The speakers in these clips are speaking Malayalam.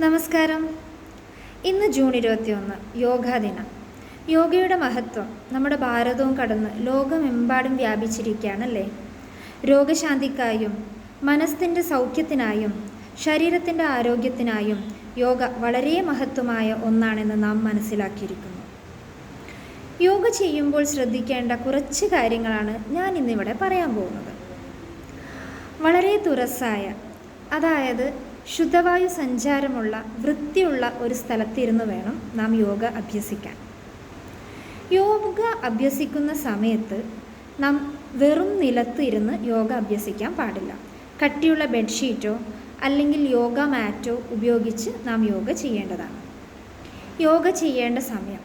നമസ്കാരം. ഇന്ന് ജൂൺ ഇരുപത്തിയൊന്ന് യോഗാ ദിനം. യോഗയുടെ മഹത്വം നമ്മുടെ ഭാരതവും കടന്ന് ലോകമെമ്പാടും വ്യാപിച്ചിരിക്കുകയാണല്ലേ? രോഗശാന്തിക്കായും മനസ്സിന്റെ സൗഖ്യത്തിനായും ശരീരത്തിന്റെ ആരോഗ്യത്തിനായും യോഗ വളരെ മഹത്വമായ ഒന്നാണെന്ന് നാം മനസ്സിലാക്കിയിരിക്കുന്നു. യോഗ ചെയ്യുമ്പോൾ ശ്രദ്ധിക്കേണ്ട കുറച്ച് കാര്യങ്ങളാണ് ഞാൻ ഇന്നിവിടെ പറയാൻ പോകുന്നത്. വളരെ തുറസായ അതായത് ശുദ്ധവായു സഞ്ചാരമുള്ള വൃത്തിയുള്ള ഒരു സ്ഥലത്തിരുന്ന് വേണം നാം യോഗ അഭ്യസിക്കാൻ. യോഗ അഭ്യസിക്കുന്ന സമയത്ത് നാം വെറും നിലത്ത് ഇരുന്ന് യോഗ അഭ്യസിക്കാൻ പാടില്ല. കട്ടിയുള്ള ബെഡ്ഷീറ്റോ അല്ലെങ്കിൽ യോഗ മാറ്റോ ഉപയോഗിച്ച് നാം യോഗ ചെയ്യേണ്ടതാണ്. യോഗ ചെയ്യേണ്ട സമയം.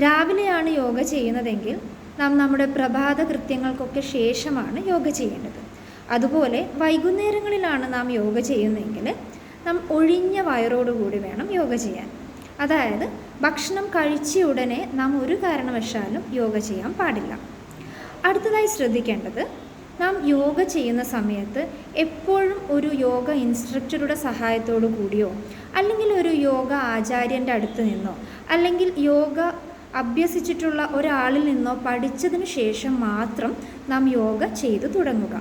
രാവിലെയാണ് യോഗ ചെയ്യുന്നതെങ്കിൽ നാം നമ്മുടെ പ്രഭാത കൃത്യങ്ങൾക്കൊക്കെ ശേഷമാണ് യോഗ ചെയ്യേണ്ടത്. അതുപോലെ വൈകുന്നേരങ്ങളിലാണ് നാം യോഗ ചെയ്യുന്നതെങ്കിൽ നാം ഒഴിഞ്ഞ വയറോടുകൂടി വേണം യോഗ ചെയ്യാൻ. അതായത് ഭക്ഷണം കഴിച്ച ഉടനെ നാം ഒരു കാരണവശാലും യോഗ ചെയ്യാൻ പാടില്ല. അടുത്തതായി ശ്രദ്ധിക്കേണ്ടത് നാം യോഗ ചെയ്യുന്ന സമയത്ത് എപ്പോഴും ഒരു യോഗ ഇൻസ്ട്രക്ടറുടെ സഹായത്തോടു കൂടിയോ അല്ലെങ്കിൽ ഒരു യോഗ ആചാര്യന്റെ അടുത്ത് നിന്നോ അല്ലെങ്കിൽ യോഗ അഭ്യസിച്ചിട്ടുള്ള ഒരാളിൽ നിന്നോ പഠിച്ചതിന് ശേഷം മാത്രം നാം യോഗ ചെയ്തു തുടങ്ങുക.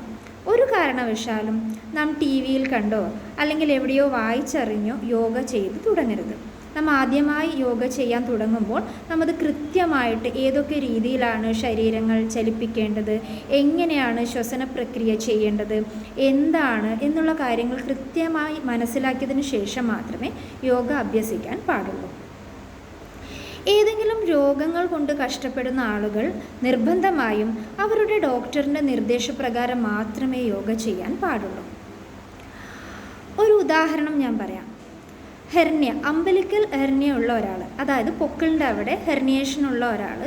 ഒരു കാരണവശാലും നാം ടി വിയിൽ കണ്ടോ അല്ലെങ്കിൽ എവിടെയോ വായിച്ചറിഞ്ഞോ യോഗ ചെയ്ത് തുടങ്ങരുത്. നാം ആദ്യമായി യോഗ ചെയ്യാൻ തുടങ്ങുമ്പോൾ നമ്മത് കൃത്യമായിട്ട് ഏതൊക്കെ രീതിയിലാണ് ശരീരങ്ങൾ ചലിപ്പിക്കേണ്ടത് എങ്ങനെയാണ് ശ്വസന പ്രക്രിയ ചെയ്യേണ്ടത് എന്താണ് എന്നുള്ള കാര്യങ്ങൾ കൃത്യമായി മനസ്സിലാക്കിയതിന് ശേഷം മാത്രമേ യോഗ അഭ്യസിക്കാൻ പാടുള്ളൂ. രോഗങ്ങൾ കൊണ്ട് കഷ്ടപ്പെടുന്ന ആളുകൾ നിർബന്ധമായും അവരുടെ ഡോക്ടറിന്റെ നിർദ്ദേശപ്രകാരം മാത്രമേ യോഗ ചെയ്യാൻ പാടുള്ളൂ. ഒരു ഉദാഹരണം ഞാൻ പറയാം. ഹെർണിയ അമ്പലിക്കൽ ഹെർണിയ ഉള്ള ഒരാൾ അതായത് പൊക്കിളിന്റെ അവിടെ ഹെർണിയേഷൻ ഉള്ള ഒരാൾ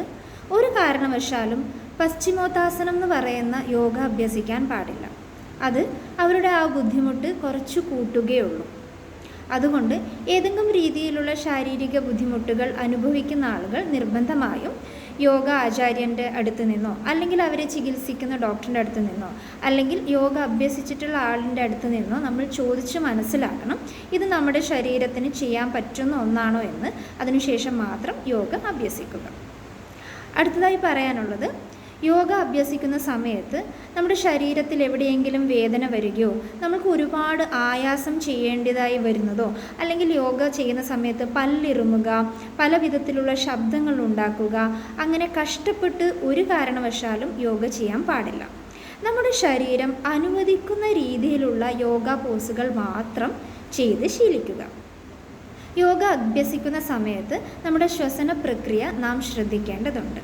ഒരു കാരണവശാലും പശ്ചിമോത്താസനം എന്ന് പറയുന്ന യോഗ അഭ്യസിക്കാൻ പാടില്ല. അത് അവരുടെ ആ ബുദ്ധിമുട്ട് കുറച്ച് കൂട്ടുകയുള്ളൂ. അതുകൊണ്ട് ഏതെങ്കിലും രീതിയിലുള്ള ശാരീരിക ബുദ്ധിമുട്ടുകൾ അനുഭവിക്കുന്ന ആളുകൾ നിർബന്ധമായും യോഗ ആചാര്യന്റെ അടുത്ത് നിന്നോ അല്ലെങ്കിൽ അവരെ ചികിത്സിക്കുന്ന ഡോക്ടറിന്റെ അടുത്ത് നിന്നോ അല്ലെങ്കിൽ യോഗ അഭ്യസിച്ചിട്ടുള്ള ആളിന്റെ അടുത്ത് നിന്നോ നമ്മൾ ചോദിച്ച് മനസ്സിലാക്കണം ഇത് നമ്മുടെ ശരീരത്തിന് ചെയ്യാൻ പറ്റുന്ന ഒന്നാണോ എന്ന്. അതിനുശേഷം മാത്രം യോഗ അഭ്യസിക്കുക. അടുത്തതായി പറയാനുള്ളത് യോഗ അഭ്യസിക്കുന്ന സമയത്ത് നമ്മുടെ ശരീരത്തിൽ എവിടെയെങ്കിലും വേദന വരികയോ നമുക്ക് ഒരുപാട് ആയാസം ചെയ്യേണ്ടതായി വരുന്നതോ അല്ലെങ്കിൽ യോഗ ചെയ്യുന്ന സമയത്ത് പല്ലിറുമുക പല വിധത്തിലുള്ള ശബ്ദങ്ങൾ ഉണ്ടാക്കുക അങ്ങനെ കഷ്ടപ്പെട്ട് ഒരു കാരണവശാലും യോഗ ചെയ്യാൻ പാടില്ല. നമ്മുടെ ശരീരം അനുവദിക്കുന്ന രീതിയിലുള്ള യോഗ പോസുകൾ മാത്രം ചെയ്ത് ശീലിക്കുക. യോഗ അഭ്യസിക്കുന്ന സമയത്ത് നമ്മുടെ ശ്വസന പ്രക്രിയ നാം ശ്രദ്ധിക്കേണ്ടതുണ്ട്.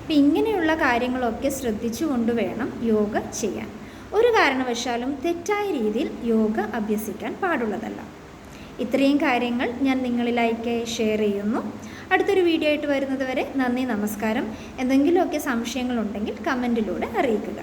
അപ്പം ഇങ്ങനെയുള്ള കാര്യങ്ങളൊക്കെ ശ്രദ്ധിച്ചുകൊണ്ട് വേണം യോഗ ചെയ്യാൻ. ഒരു കാരണവശാലും തെറ്റായ രീതിയിൽ യോഗ അഭ്യസിക്കാൻ പാടുള്ളതല്ല. ഇത്രയും കാര്യങ്ങൾ ഞാൻ നിങ്ങളിലേക്ക് ഷെയർ ചെയ്യുന്നു. അടുത്തൊരു വീഡിയോ ആയിട്ട് വരുന്നത് വരെ നന്ദി നമസ്കാരം. എന്തെങ്കിലുമൊക്കെ സംശയങ്ങളുണ്ടെങ്കിൽ കമന്റിലൂടെ അറിയിക്കുക.